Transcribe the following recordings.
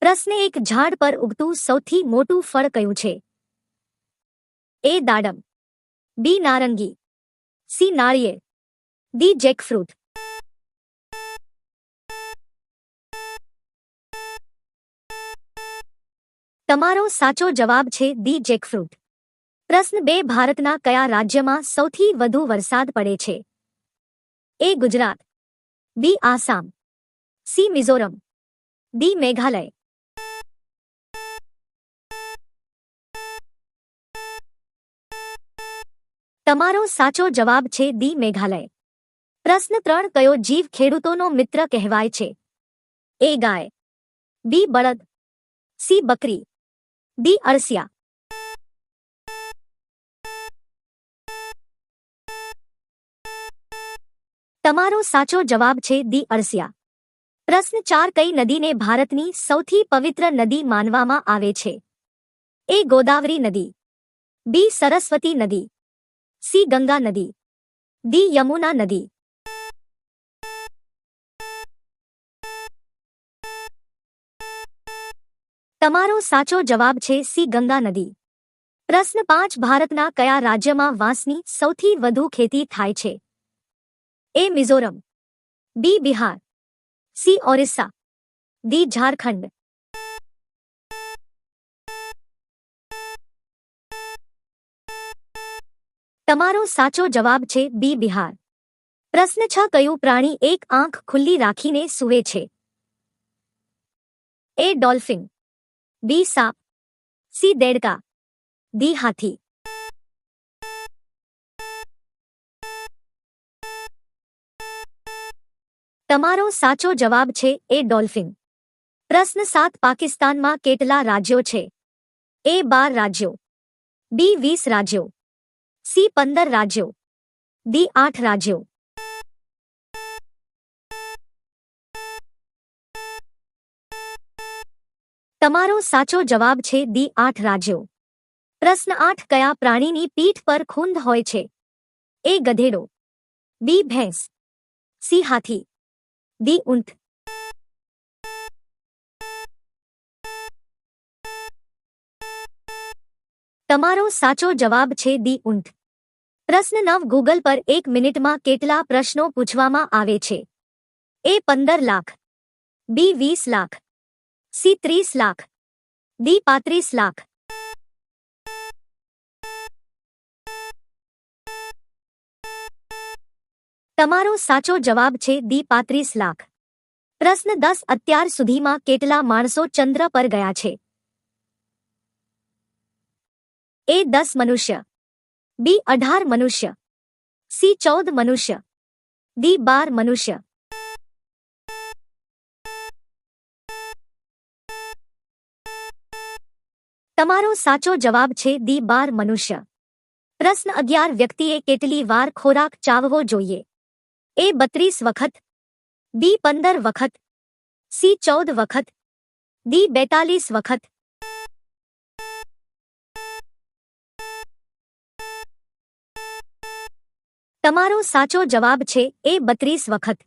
પ્રશ્ન એક ઝાડ પર ઉગતું સૌથી મોટું ફળ કયું છે? એ દાડમ. બી નારંગી. સી નાળિયેર ડી જેકફ્રૂટ. તમારો સાચો જવાબ છે ડી જેકફ્રૂટ. પ્રશ્ન બે, ભારતના કયા રાજ્યમાં સૌથી વધુ વરસાદ પડે છે? A Gujarat. B Assam. C Mizoram. D Meghalaya. તમારો સાચો જવાબ છે દી મેઘાલય. પ્રશ્ન ત્રણ, કયો જીવ ખેડૂતોનો મિત્ર કહેવાય છે? એ ગાય. બી, બળદ. સી, બકરી. ડી, અળસિયા. તમારો સાચો જવાબ છે દી અળસિયા. પ્રશ્ન ચાર, કઈ નદીને ભારતની સૌથી પવિત્ર નદી માનવામાં આવે છે? એ ગોદાવરી નદી. બી, સરસ્વતી નદી. સી ગંગા નદી. ડી યમુના નદી. તમારો સાચો જવાબ છે સી ગંગા નદી. પ્રશ્ન પાંચ, ભારતના કયા રાજ્યમાં વાંસની સૌથી વધુ ખેતી થાય છે? A Mizoram. B Bihar. C Orissa. D Jharkhand. તમારો સાચો જવાબ છે બી બિહાર. પ્રશ્ન છ, કયું પ્રાણી એક આંખ ખુલ્લી રાખીને સૂવે છે? એ ડોલ્ફિન, બી સાપ, સી દેડકા દી હાથી. તમારો સાચો જવાબ છે એ ડોલ્ફિન. પ્રશ્ન સાત, પાકિસ્તાનમાં કેટલા રાજ્યો છે? એ બાર રાજ્યો. બી વીસ રાજ્યો. સી પંદર રાજ્યો. ડી આઠ રાજ્યો. તમારો સાચો જવાબ છે ડી આઠ રાજ્યો. પ્રશ્ન આઠ, કયા પ્રાણીની પીઠ પર ખૂંદ હોય છે? એ ગધેડો. બી ભેંસ. સી હાથી. ડી ઊંટ. તમારો સાચો જવાબ છે ડી ઊંટ. પ્રશ્ન નવ ગૂગલ પર એક મિનિટમાં કેટલા પ્રશ્નો પૂછવામાં આવે છે? એ પંદર લાખ, બી વીસ લાખ, સી ત્રીસ લાખ, ડી પાંત્રીસ લાખ. તમારો સાચો જવાબ છે દી પાંત્રીસ લાખ. પ્રશ્ન દસ અત્યાર સુધીમાં કેટલા માણસો ચંદ્ર પર ગયા છે? એ દસ મનુષ્ય. બી અઢાર મનુષ્ય સી ચૌદ મનુષ્ય ડી બાર મનુષ્ય તમારો સાચો જવાબ છે ડી બાર મનુષ્ય પ્રશ્ન અગિયાર વ્યક્તિએ કેટલી વાર ખોરાક ચાવવો જોઈએ એ બત્રીસ વખત બી પંદર વખત સી ચૌદ વખત ડી બેતાલીસ વખત તમારો સાચો જવાબ છે એ બત્રીસ વખત.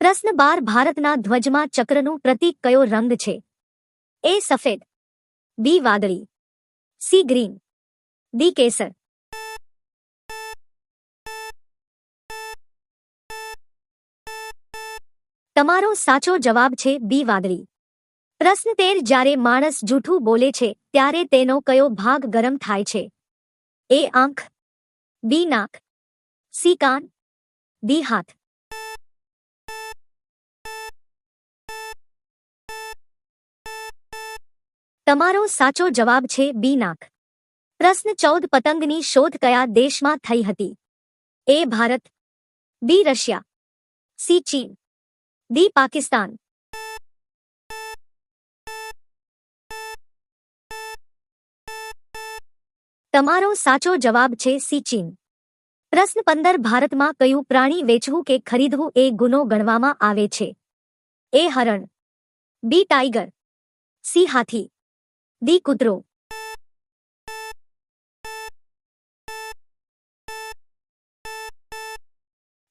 પ્રશ્ન બાર ભારતના ધ્વજમાં ચક્રનું પ્રતીક કયો રંગ છે? એ સફેદ, બી વાદળી, સી ગ્રીન, ડી કેસર. તમારો સાચો જવાબ છે બી વાદળી. પ્રશ્ન તેર જ્યારે માણસ જૂઠું બોલે છે ત્યારે તેનો કયો ભાગ ગરમ થાય છે? એ આંખ, બી નાક સી કાન ડી હાથ તમારો સાચો જવાબ છે બી નાક પ્રશ્ન ચૌદ પતંગની શોધ કયા દેશમાં થઈ હતી A Bharat B Russia C ચીન ડી પાકિસ્તાન તમારો સાચો જવાબ છે સી ચીન પ્રશ્ન પંદર ભારતમાં કયું પ્રાણી વેચવું કે ખરીદવું એ ગુનો ગણવામાં આવે છે? એ હરણ, બી ટાઈગર, સી હાથી, ડી કૂતરો.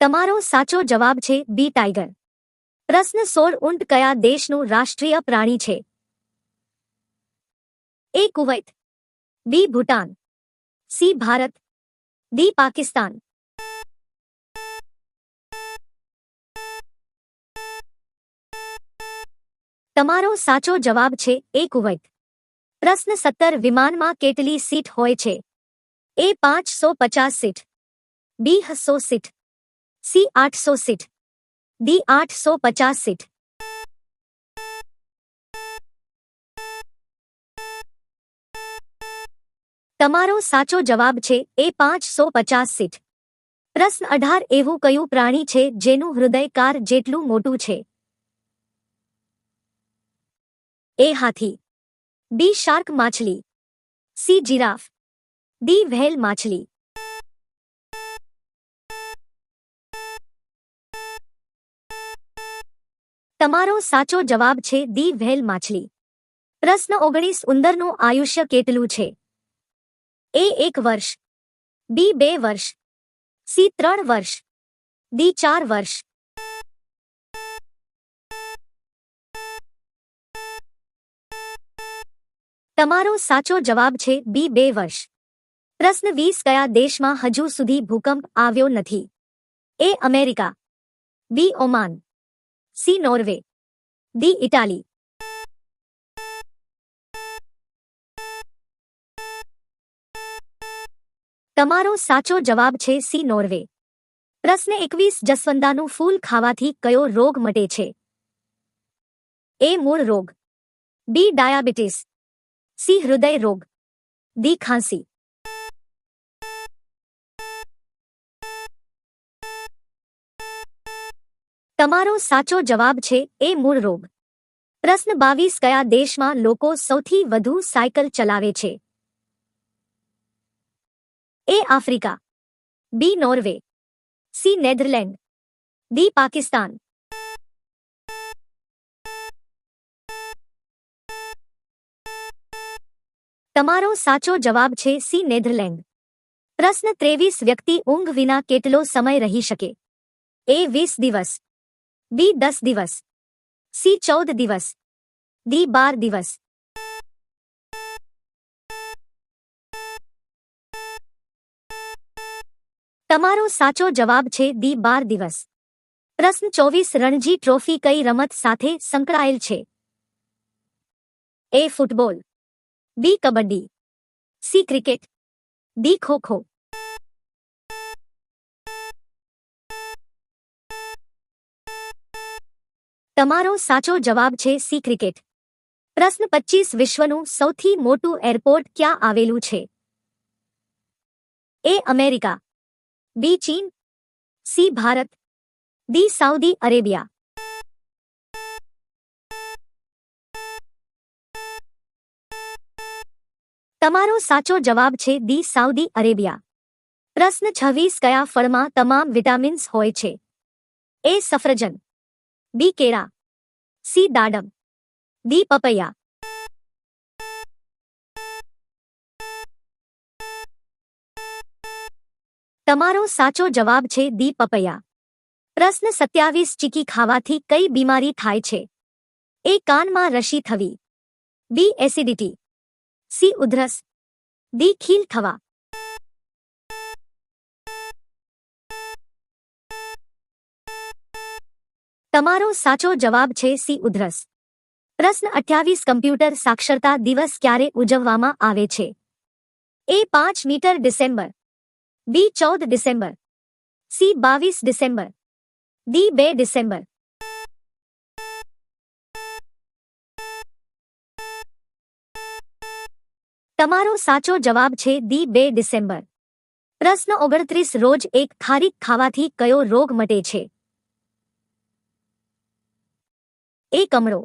તમારો સાચો જવાબ છે બી ટાઈગર. પ્રશ્ન સોળ, ઊંટ કયા દેશનું રાષ્ટ્રીય પ્રાણી છે? A Kuwait, B Bhutan, C Bharat D Pakistan તમારો સાચો જવાબ છે એ કુવૈત પ્રશ્ન સત્તર વિમાનમાં કેટલી સીટ હોય છે એ પાંચસો પચાસ સીટ બી હસો સીટ સી આઠસો સીટ ડી આઠસો પચાસ સીટ તમારો સાચો જવાબ છે એ પાંચસો પચાસ સીટ. પ્રશ્ન અઢાર એવું કયું પ્રાણી છે જેનું હૃદય કાર જેટલું મોટું છે? એ હાથી. બી શાર્ક માછલી. C giraffe. ડી વ્હેલ માછલી. તમારો સાચો જવાબ છે દી વ્હેલ માછલી. પ્રશ્ન ઓગણીસ ઉંદરનું આયુષ્ય કેટલું છે? એ એક વર્ષ. બી બે વર્ષ. સી ત્રણ વર્ષ. ડી ચાર વર્ષ. તમારો સાચો જવાબ છે બી બે વર્ષ. પ્રશ્ન વીસ કયા દેશમાં હજુ સુધી ભૂકંપ આવ્યો નથી? A America. B Oman. C Norway. D Italy. તમારો સાચો જવાબ છે સી નોર્વે. પ્રશ્ન એકવીસ જસવંદાનું ફૂલ ખાવાથી કયો રોગ મટે છે? એ મૂળ રોગ. બી ડાયાબિટીસ. સી હૃદય રોગ. દી ખાંસી. તમારો સાચો જવાબ છે એ મૂળ રોગ. પ્રશ્ન બાવીસ કયા દેશમાં લોકો સૌથી વધુ સાયકલ ચલાવે છે? A Africa B Norway C Netherland D Pakistan તમારો સાચો જવાબ છે સી નેધરલેન્ડ પ્રશ્ન ત્રેવીસ વ્યક્તિ ઊંઘ વિના કેટલો સમય રહી શકે? એ વીસ દિવસ. બી દસ દિવસ. સી ચૌદ દિવસ. ડી બાર દિવસ. તમારો સાચો જવાબ છે દી બાર દિવસ. પ્રશ્ન ચોવીસ, રણજી ટ્રોફી કઈ રમત સાથે સંકળાયેલ છે? A football. B kabaddi. C cricket. D kho kho. તમારો સાચો જવાબ છે સી ક્રિકેટ. પ્રશ્ન પચીસ વિશ્વનું સૌથી મોટું એરપોર્ટ ક્યાં આવેલું છે? A America. બી ચીન C Bharat D Saudi Arabia તમારો સાચો જવાબ છે દી સાઉદી અરેબિયા પ્રશ્ન છવ્વીસ કયા ફળમાં તમામ વિટામિન્સ હોય છે એ સફરજન બી કેળા સી દાડમ ડી પપૈયા તમારો સાચો જવાબ છે દી પપૈયા. પ્રશ્ન સત્યાવીસ, ચીકી ખાવાથી કઈ બીમારી થાય છે? એ કાનમાં રશી થવી. બી, એસિડિટી. સી, ઉધરસ. દી ખીલ થવા. તમારો સાચો જવાબ છે સી, ઉધરસ. પ્રશ્ન અઠ્યાવીસ, કમ્પ્યુટર સાક્ષરતા દિવસ ક્યારે ઉજવવામાં આવે છે? એ પાંચ મીટર ડિસેમ્બર. બી ચૌદ ડિસેમ્બર સી બાવીસ ડિસેમ્બર ડી બે ડિસેમ્બર તમારો સાચો જવાબ છે દી બે ડિસેમ્બર. પ્રશ્ન ઓગણત્રીસ રોજ એક ખારીક ખાવાથી કયો રોગ મટે છે? A કમળો.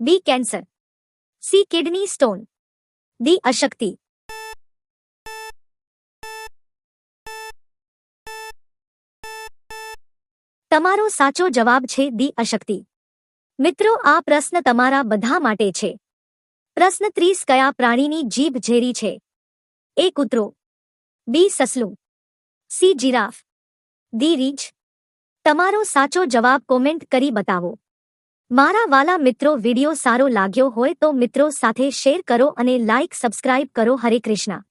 B cancer. C kidney stone. D અશક્તિ. તમારો સાચો જવાબ છે દી અશક્તિ. મિત્રો, આ પ્રશ્ન તમારા બધા માટે છે. પ્રશ્ન ત્રીસ, કયા પ્રાણીની જીભ ઝેરી છે? એ કૂતરો. બી, સસલું. C, giraffe. દી રીંછ. તમારો સાચો જવાબ કોમેન્ટ કરી બતાવો. મારા વાલા મિત્રો, વિડિયો સારો લાગ્યો હોય તો મિત્રો સાથે શેર કરો અને લાઇક સબસ્ક્રાઇબ કરો. હરે કૃષ્ણ.